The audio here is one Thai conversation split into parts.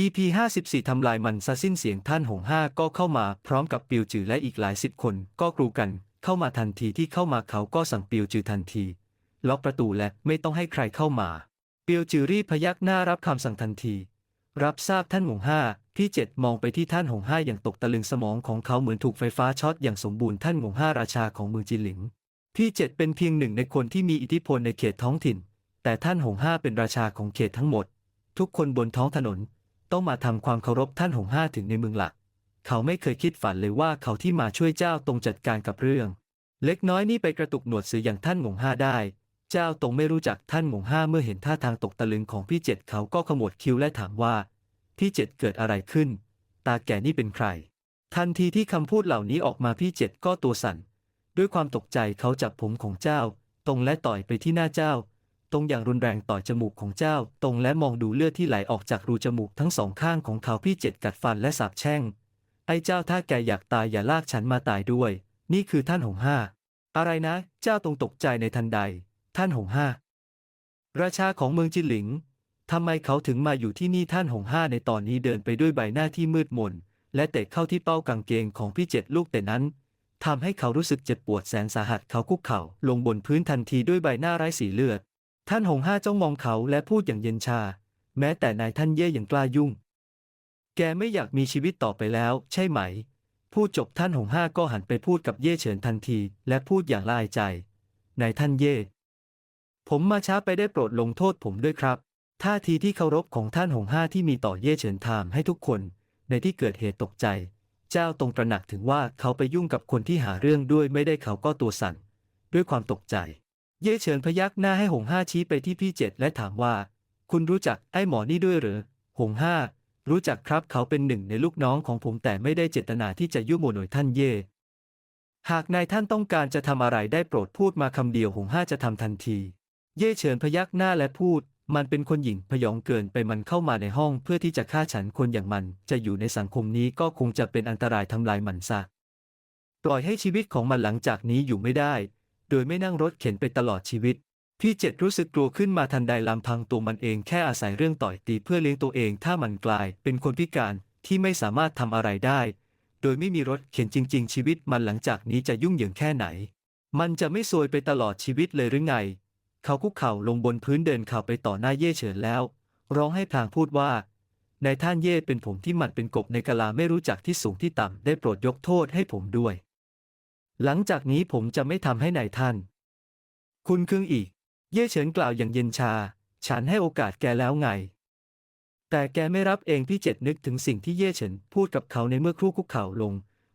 EP 54 ทำลายมันซะสิ้นเสียงท่านหงห้าก็เข้ามาพร้อมกับปิวจือและอีกหลายสิบคนก็กรูกัน เข้ามาทันทีที่เข้ามาเขาก็สั่งปิวจือทันที ล็อกประตูและไม่ต้องให้ใครเข้ามา ปิวจือรีบพยักหน้ารับคำสั่งทันที รับทราบท่านหงห้าพี่เจ็ดมองไปที่ท่านหงห้าอย่างตกตะลึงสมองของเขาเหมือนถูกไฟฟ้าช็อตอย่างสมบูรณ์ท่านหงห้าราชาของเมืองจินหลิง พี่เจ็ดเป็นเพียงหนึ่งในคนที่มีอิทธิพลในเขตท้องถิ่น แต่ท่านหงห้าเป็นราชาของเขตทั้งหมด ทุกคนบนท้องถนน ต้องมาทำความเคารพท่านหงห้าถึงในเมืองหลัก เขาไม่เคยคิดฝันเลยว่าเขาที่มาช่วยเจ้าตรงจัดการกับเรื่อง เล็กน้อยนี่ไปกระตุกหนวดเสืออย่างท่านหงห้าได้ เจ้าตรงไม่รู้จักท่านหงห้าเมื่อเห็นท่าทางตกตะลึงของพี่เจ็ดเขาก็ขมวดคิ้วและถามว่าพี่เจ็ดเกิดอะไรขึ้น ตาแก่นี่เป็นใคร ทันทีที่คำพูดเหล่านี้ออกมาพี่เจ็ดก็ตัวสั่น ด้วยความตกใจเขาจับผมของเจ้า ตรงและต่อยไปที่หน้าเจ้า ตรงอย่างรุนแรงต่อจมูกของเจ้า ตรงและมองดูเลือดที่ไหลออกจากรูจมูกทั้งสองข้างของเขาพี่เจ็ดกัดฟันและสาบแช่ง ไอ้เจ้าถ้าแกอยากตายอย่าลากฉันมาตายด้วย นี่คือท่านหงห้า อะไรนะ เจ้าตรงตกใจในทันใด ท่านหงห้า ราชาของเมืองจินหลิงทำไมเขาถึงมาอยู่ที่นี่ท่านหงห้าในตอนนี้เดินไปด้วยใบหน้าที่มืดมน และเตะเข้าที่เป้ากางเกงของพี่เจ็ดลูกแต่นั้นทำให้เขารู้สึกเจ็บปวดแสนสาหัสเขาคุกเข่าลงบนพื้นทันทีด้วยใบหน้าไร้สีเลือด ท่านหงห้าจ้องมองเขาและพูดอย่างเย็นชา แม้แต่นายท่านเย่ยังกล้ายุ่ง แกไม่อยากมีชีวิตต่อไปแล้ว ใช่ไหม พูดจบท่านหงห้าก็หันไปพูดกับเย่เฉินทันที และพูดอย่างละอายใจ นายท่านเย่ ผมมาช้าไปได้โปรดลงโทษผมด้วยครับ ท่าทีที่เคารพของท่านหงห้าที่มีต่อเย่เฉินทามให้ทุกคน ในที่เกิดเหตุตกใจ เจ้าตรงตระหนักถึงว่าเขาไปยุ่งกับคนที่หาเรื่องด้วยไม่ได้เขาก็ตัวสั่นด้วยความตกใจ เย่เฉินพยักหน้าให้หงห้าชี้ไปที่พี่เจ็ดและถามว่า คุณรู้จักไอ้หมอนี่ด้วยหรือ หงห้า รู้จักครับเขาเป็นหนึ่งในลูกน้องของผมแต่ไม่ได้เจตนาที่จะยุ่งโมหน่วยท่านเย่ หากนายท่านต้องการจะทำอะไรได้โปรดพูดมาคำเดียวหงห้าจะทำทันที เย่เฉินพยักหน้าและพูด มันเป็นคนหญิงพยองเกินไปมันเข้ามาในห้องเพื่อที่จะฆ่าฉันคนอย่างมัน จะอยู่ในสังคมนี้ก็คงจะเป็นอันตรายทำลายมันซะปล่อยให้ชีวิตของมันหลังจากนี้อยู่ไม่ได้ โดยไม่นั่งรถเข็นไปตลอดชีวิต พี่เจ็ดรู้สึกกลัวขึ้นมาทันใดลำพังตัวมันเองแค่อาศัยเรื่องต่อยตีเพื่อเลี้ยงตัวเองถ้ามันกลายเป็นคนพิการที่ไม่สามารถทำอะไรได้ โดยไม่มีรถเข็นจริง ๆ ชีวิตมันหลังจากนี้จะยุ่งเหยิงแค่ไหน มันจะไม่ซวยไปตลอดชีวิตเลยหรือไง เขาคุกเข่าลงบนพื้นเดินเข่าไปต่อหน้าเย่เฉินแล้ว ร้องให้พลางพูดว่านายท่านเย่เป็นผมที่มันเป็นกบในกะลาไม่รู้จักที่สูงที่ต่ำได้โปรดยกโทษให้ผมด้วย หลังจากนี้ผมจะไม่ทำให้นายท่าน คุณคึงอีก เย่เฉินกล่าวอย่างเย็นชา ฉันให้โอกาสแกแล้วไง แต่แกไม่รับเองพี่เจ็ดนึกถึงสิ่งที่เย่เฉินพูดกับเขาในเมื่อครู่คุกเข่าลง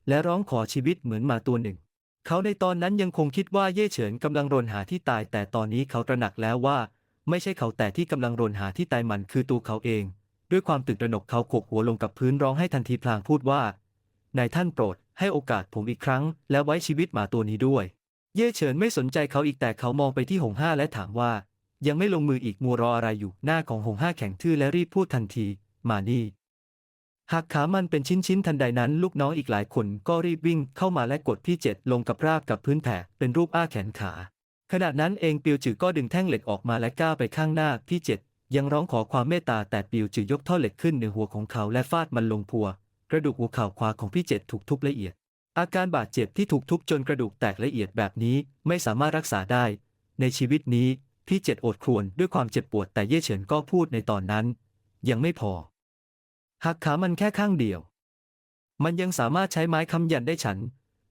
และร้องขอชีวิตเหมือนหมาตัวหนึ่ง เขาในตอนนั้นยังคงคิดว่าเย่เฉินกำลังรนหาที่ตาย แต่ตอนนี้เขาตระหนักแล้วว่า ไม่ใช่เขาแต่ที่กำลังรนหาที่ตายมันคือตัวเขาเอง ด้วยความตื่นตระหนกเขาโขกหัวลงกับพื้นร้องให้ทันทีพลางพูดว่า นายท่านโปรด ให้โอกาสผมอีกครั้ง และไว้ชีวิตหมาตัวนี้ด้วย เย่เฉินไม่สนใจเขาอีกแต่เขามองไปที่หงห้าและถามว่า ยังไม่ลงมืออีกมัวรออะไรอยู่หน้าของหงห้าแข็งทื่อและรีบพูดทันที มานี่หากขามันเป็นชิ้นๆทันใดนั้น ลูกน้องอีกหลายคนก็รีบวิ่งเข้ามาและกดพี่เจ็ดลงกับราบกับพื้นแผ่เป็นรูปอ้าแขนขา ขณะนั้นเองปิวจือก็ดึงแท่งเหล็กออกมาและก้าวไปข้างหน้าพี่เจ็ดยังร้องขอความเมตตาแต่ปิวจือยกท่อเหล็กขึ้นเหนือหัวของเขาและฟาดมันลงพัว กระดูกหัวเข่าขวาของพี่เจ็ดถูกทุบละเอียด อาการบาดเจ็บที่ถูกทุบจนกระดูกแตกละเอียดแบบนี้ไม่สามารถรักษาได้ ในชีวิตนี้พี่เจ็ดอดครวญด้วยความเจ็บปวดแต่เย่เฉินก็พูดในตอนนั้น ยังไม่พอหักขามันแค่ข้างเดียว มันยังสามารถใช้ไม้ค้ำยันได้ฉัน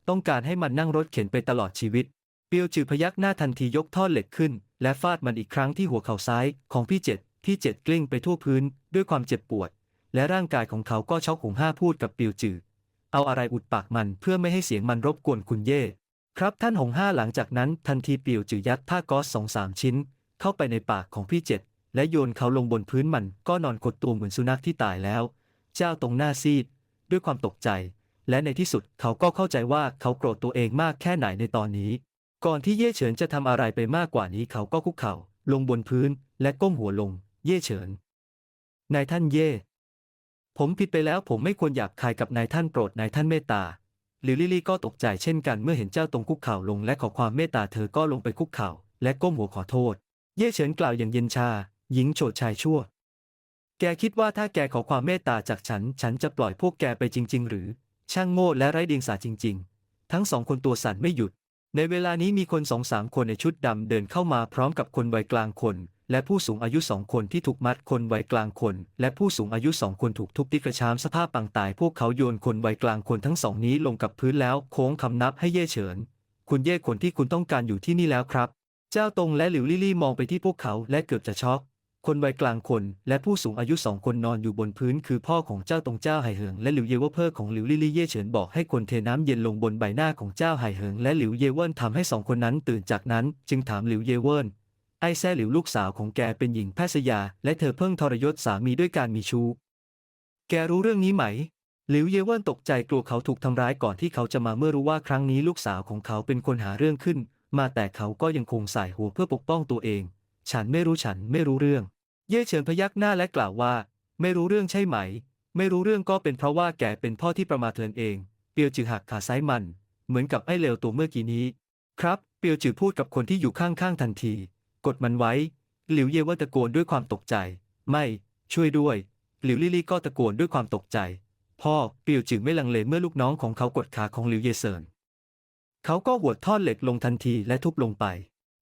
ต้องการให้มันนั่งรถเข็นไปตลอดชีวิต เปียวจือพยักหน้าทันทียกท่อเหล็กขึ้น และฟาดมันอีกครั้งที่หัวเข่าซ้ายของพี่เจ็ดพี่เจ็ดกลิ้งไปทั่วพื้นด้วยความเจ็บปวด และร่างกายของเขาก็ช็อกหงห้าพูดกับปียวจือ เอาอะไรอุดปากมันเพื่อไม่ให้เสียงมันรบกวนคุณเย่ ครับท่านหงห้าหลังจากนั้นทันทีปียวจือยัดผ้าก๊อซสองสามชิ้น เข้าไปในปากของพี่เจ็ดและโยนเขาลงบนพื้นมันก็นอนกดตัวเหมือนสุนัขที่ตายแล้ว เจ้าตรงหน้าซีด ด้วยความตกใจ และในที่สุดเขาก็เข้าใจว่าเขาโกรธตัวเองมากแค่ไหนในตอนนี้ ก่อนที่เย่เฉินจะทำอะไรไปมากกว่านี้เขาก็คุกเข่าลงบนพื้นและก้มหัวลง เย่เฉินนายท่านเย่ ผมผิดไปแล้วผมไม่ควรหยาบคายกับนายท่านโปรดนายท่านเมตตาหรือลิลี่ก็ตกใจเช่นกันเมื่อเห็นเจ้าตรงคุกเข่าลงและขอความเมตตาเธอก็ลงไปคุกเข่าและก้มหัวขอโทษ เย่เฉินกล่าวอย่างเย็นชา หญิงโฉดชายชั่ว แกคิดว่าถ้าแกขอความเมตตาจากฉัน ฉันจะปล่อยพวกแกไปจริง ๆ หรือ ช่างโง่และไร้เดียงสาจริง ๆ ทั้งสองคนตัวสั่นไม่หยุด ในเวลานี้มีคนสองสามคนในชุดดำเดินเข้ามาพร้อมกับคนวัยกลางคน และผู้สูงอายุสองคนที่ถูกมัดคนวัยกลางคน และผู้สูงอายุสองคนถูกทุบที่กระชามสภาพปางตาย พวกเขาโยนคนวัยกลางคนทั้งสองนี้ลงกับพื้นแล้วโค้งคำนับให้เย่เฉิน คุณเย่คนที่คุณต้องการอยู่ที่นี่แล้วครับ เจ้าตรงและหลิวลี่ลี่มองไปที่พวกเขาและเกือบจะช็อก คนวัยกลางคน และผู้สูงอายุสองคนนอนอยู่บนพื้น คือพ่อของเจ้าตรงเจ้าไห่เหิงและหลิวเยวอร์เพอร์ของหลิวลี่ลี่เย่เฉินบอกให้คนเทน้ำเย็นลงบนใบหน้าของเจ้าไห่เหิงและหลิวเยเวินทำให้สองคนนั้นตื่นจากนั้น จึงถามหลิวเยเวิน ไอ้แซ่หลิวลูกสาวของแกเป็นหญิงแพทย์ยา และเธอเพิ่งทรยศสามีด้วยการมีชู้ แกรู้เรื่องนี้ไหม หลิวเยเวินตกใจกลัวเขาถูกทำร้ายก่อนที่เขาจะมาเมื่อรู้ว่าครั้งนี้ลูกสาวของเขาเป็นคนหาเรื่องขึ้น มาแต่เขาก็ยังคงใส่หัวเพื่อปกป้องตัวเอง ฉันไม่รู้ฉันไม่รู้เรื่อง เย่เฉินพยักหน้าและกล่าวว่า ไม่รู้เรื่องใช่ไหม ไม่รู้เรื่องก็เป็นเพราะว่าแกเป็นพ่อที่ประมาทเธอเอง เปียวจือหักขาซ้ายมัน เหมือนกับไอ้เลวตัวเมื่อกี้นี้ ครับ เปียวจือพูดกับคนที่อยู่ข้างๆทันที กดมันไว้ หลิวเย่ว่าตะโกนด้วยความตกใจ ไม่ ช่วยด้วย หลิวลี่ลี่ก็ตะโกนด้วยความตกใจ พ่อปียวจือไม่ลังเลเมื่อลูกน้องของเขากดขาของหลิวเย่เซินเขาก็หัวดท่อนเหล็กลงทันทีและทุบลงไป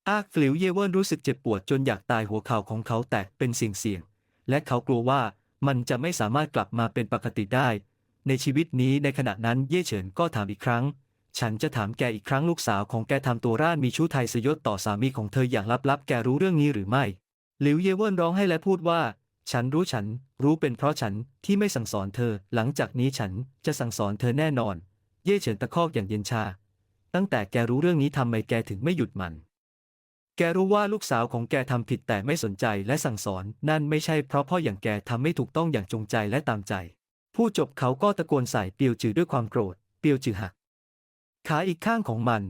อากหลิวเย่เวินรู้สึกเจ็บปวดจนอยากตายหัวเข่าของเขาแตกเป็นเสียงๆและเขากลัวว่ามันจะไม่สามารถกลับมาเป็นปกติได้ ในชีวิตนี้ในขณะนั้นเย่เฉินก็ถามอีกครั้ง ฉันจะถามแกอีกครั้งลูกสาวของแกทำตัวร่านมีชู้ไทยสยศต่อสามีของเธออย่างลับๆ แกรู้เรื่องนี้หรือไม่หลิวเยเวินร้องให้และพูดว่า ฉันรู้ฉันรู้เป็นเพราะฉันที่ไม่สั่งสอนเธอ หลังจากนี้ฉันจะสั่งสอนเธอแน่นอน เย่เฉินตะคอกอย่างเย็นชา ตั้งแต่แกรู้เรื่องนี้ทำไมแกถึงไม่หยุดมัน แกรู้ว่าลูกสาวของแกทำผิดแต่ไม่สนใจและสั่งสอน นั่นไม่ใช่เพราะพ่ออย่างแกทำไม่ถูกต้องอย่างจงใจและตามใจ ผู้จบเขาก็ตะโกนใส่เปียวจือด้วยความโกรธ เปียวจือหัก ขาอีกข้างของมัน